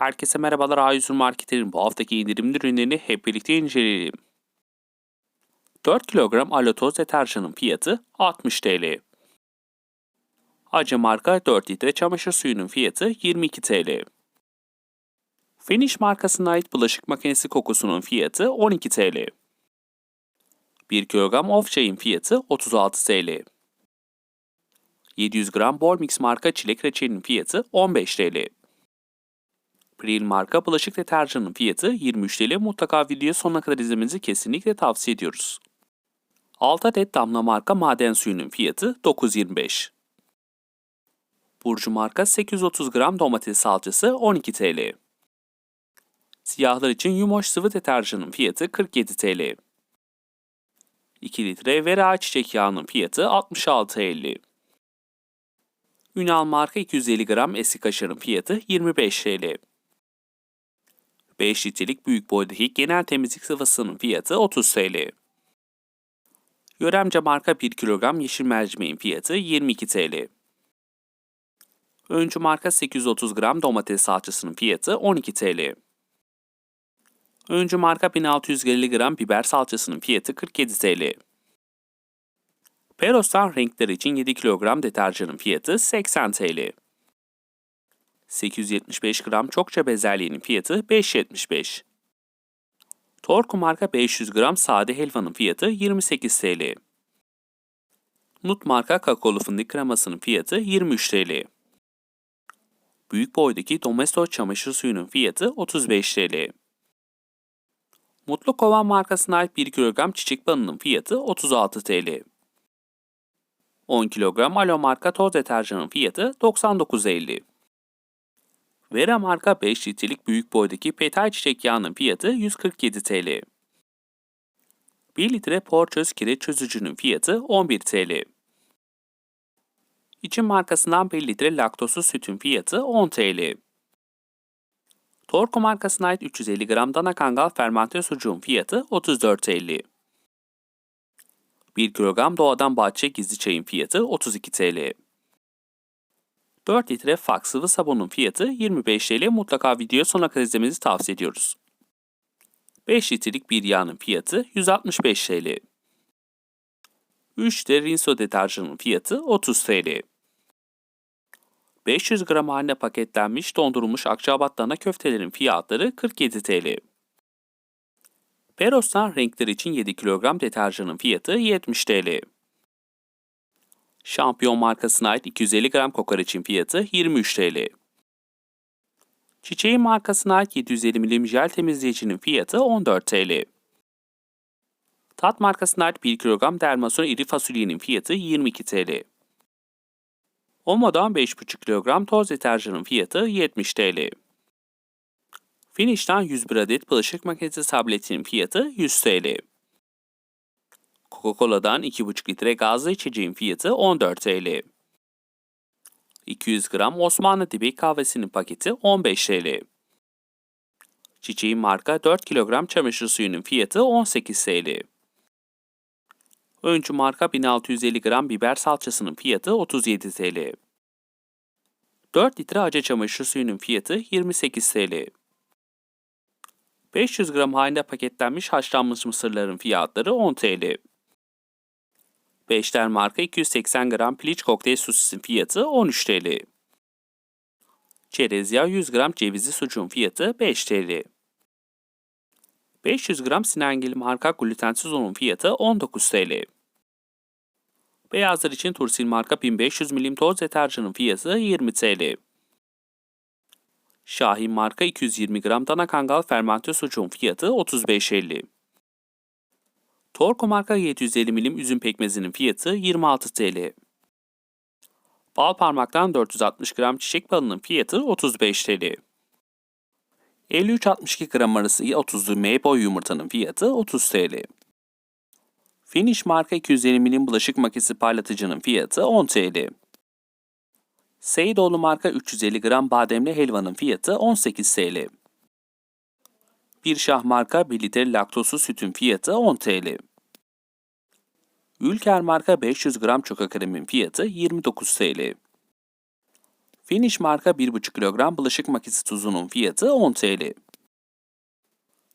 Herkese merhabalar A101 Market'in bu haftaki indirimli ürünlerini hep birlikte inceleyelim. 4 kilogram alotoz deterjanın fiyatı 60 TL. Acı marka 4 litre çamaşır suyunun fiyatı 22 TL. Finish markasına ait bulaşık makinesi kokusunun fiyatı 12 TL. 1 kilogram of çayın fiyatı 36 TL. 700 gram Bol Mix marka çilek reçelinin fiyatı 15 TL. Pril marka bulaşık deterjanının fiyatı 23 TL. Mutlaka videoyu sonuna kadar izlemenizi kesinlikle tavsiye ediyoruz. 6 adet damla marka maden suyunun fiyatı 9.25. Burcu marka 830 gram domates salçası 12 TL. Siyahlar için Yumoş sıvı deterjanın fiyatı 47 TL. 2 litre Vera çiçek yağının fiyatı 66.50. Ünal marka 250 gram eski kaşarın fiyatı 25 TL. 5 litrelik büyük boydaki genel temizlik sıvısının fiyatı 30 TL. Yöremce marka 1 kilogram yeşil mercimeğin fiyatı 22 TL. Öncü marka 830 gram domates salçasının fiyatı 12 TL. Öncü marka 1650 gram biber salçasının fiyatı 47 TL. Peros'tan renkler için 7 kilogram deterjanın fiyatı 80 TL. 875 gram çokça bezelyenin fiyatı 5.75. Torku marka 500 gram sade helvanın fiyatı 28 TL. Nut marka kakaolu fındık kremasının fiyatı 23 TL. Büyük boydaki Domesto çamaşır suyunun fiyatı 35 TL. Mutlu Kovan markasına ait 1 kilogram çiçek balının fiyatı 36 TL. 10 kilogram Alo marka toz deterjanın fiyatı 99.50. Vera marka 5 litrelik büyük boydaki petal çiçek yağının fiyatı 147 TL. 1 litre porçöz kireç çözücünün fiyatı 11 TL. İçin markasından 1 litre laktozsuz sütün fiyatı 10 TL. Torku markasına ait 350 gram dana kangal fermente sucuğun fiyatı 34.50. 1 kilogram doğadan bahçe gizli çayın fiyatı 32 TL. 4 litre fak sıvı sabunun fiyatı 25 TL. Mutlaka videoyu sonuna kadar izlemenizi tavsiye ediyoruz. 5 litrelik bir yağın fiyatı 165 TL. 3 litre rinso deterjanın fiyatı 30 TL. 500 gram haline paketlenmiş dondurulmuş akçabat dana köftelerin fiyatları 47 TL. Peros'tan renkler için 7 kilogram deterjanın fiyatı 70 TL. Şampiyon markasına ait 250 gram kokoreçin fiyatı 23 TL. Çiçeğin markasına ait 750 milim jel temizleyicinin fiyatı 14 TL. Tat markasına ait 1 kilogram dermason iri fasulyenin fiyatı 22 TL. Omo'dan 5,5 kilogram toz deterjanın fiyatı 70 TL. Finish'ten 101 adet bulaşık makinesi tabletinin fiyatı 100 TL. Coca-Cola'dan 2,5 litre gazlı içeceğin fiyatı 14 TL. 200 gram Osmanlı dibi kahvesinin paketi 15 TL. Çiçeğin marka 4 kilogram çamaşır suyunun fiyatı 18 TL. Öncü marka 1650 gram biber salçasının fiyatı 37 TL. 4 litre acı çamaşır suyunun fiyatı 28 TL. 500 gram halinde paketlenmiş haşlanmış mısırların fiyatları 10 TL. Beşler marka 280 gram piliç kokteyl sosisin fiyatı 13 TL. Çerez yağı 100 gram cevizli sucuğun fiyatı 5 TL. 500 gram Sinengil marka glutensiz unun fiyatı 19 TL. Beyazlar için Tursil marka 1500 milim toz deterjanın fiyatı 20 TL. Şahin marka 220 gram dana kangal fermente sucuğun fiyatı 35.50. Torco marka 750 milim üzüm pekmezinin fiyatı 26 TL. Bal parmaktan 460 gram çiçek balının fiyatı 35 TL. 53-62 gram arası 30'lu M boy yumurtanın fiyatı 30 TL. Finish marka 250 milim bulaşık makinesi parlatıcının fiyatı 10 TL. Seydoğlu marka 350 gram bademli helvanın fiyatı 18 TL. Bir şah marka 1 litre laktozsuz sütün fiyatı 10 TL. Ülker marka 500 gram çoka kremin fiyatı 29 TL. Finish marka 1,5 kilogram bulaşık makinesi tuzunun fiyatı 10 TL.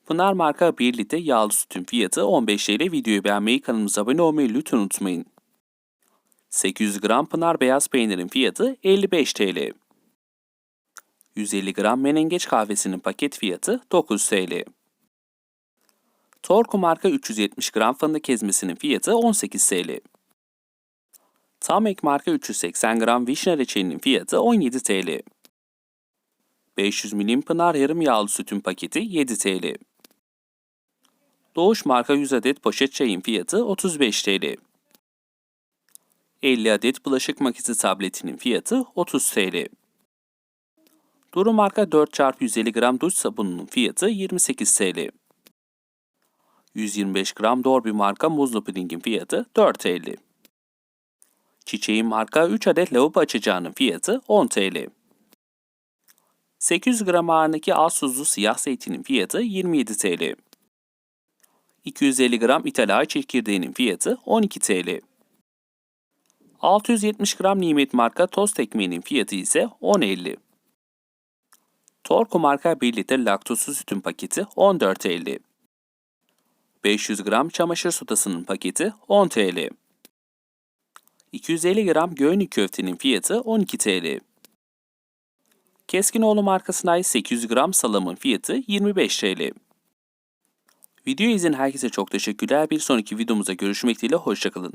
Pınar marka 1 litre yağlı sütün fiyatı 15 TL. Videoyu beğenmeyi, kanalımıza abone olmayı lütfen unutmayın. 800 gram Pınar beyaz peynirin fiyatı 55 TL. 150 gram menengeç kahvesinin paket fiyatı 9 TL. Torku marka 370 gram fındık ezmesinin fiyatı 18 TL. Tam ek marka 380 gram vişne reçelinin fiyatı 17 TL. 500 milim Pınar yarım yağlı sütün paketi 7 TL. Doğuş marka 100 adet poşet çayın fiyatı 35 TL. 50 adet bulaşık makinesi tabletinin fiyatı 30 TL. Duru marka 4x150 gram duş sabununun fiyatı 28 TL. 125 gram Dorby marka muzlu pudingin fiyatı 4 TL. Çiçeğin marka 3 adet lavabo açacağının fiyatı 10 TL. 800 gram ağırlıklı az tuzlu siyah zeytinin fiyatı 27 TL. 250 gram İtalya çekirdeğinin fiyatı 12 TL. 670 gram Nimet marka tost ekmeğinin fiyatı ise 10.50. Torku marka 1 litre laktozsuz sütün paketi 14.50. 500 gram çamaşır sodasının paketi 10 TL. 250 gram göğnü köftenin fiyatı 12 TL. Keskinoğlu markasına ait 800 gram salamın fiyatı 25 TL. Video izleyen herkese çok teşekkürler. Bir sonraki videomuzda görüşmek dileğiyle hoşçakalın.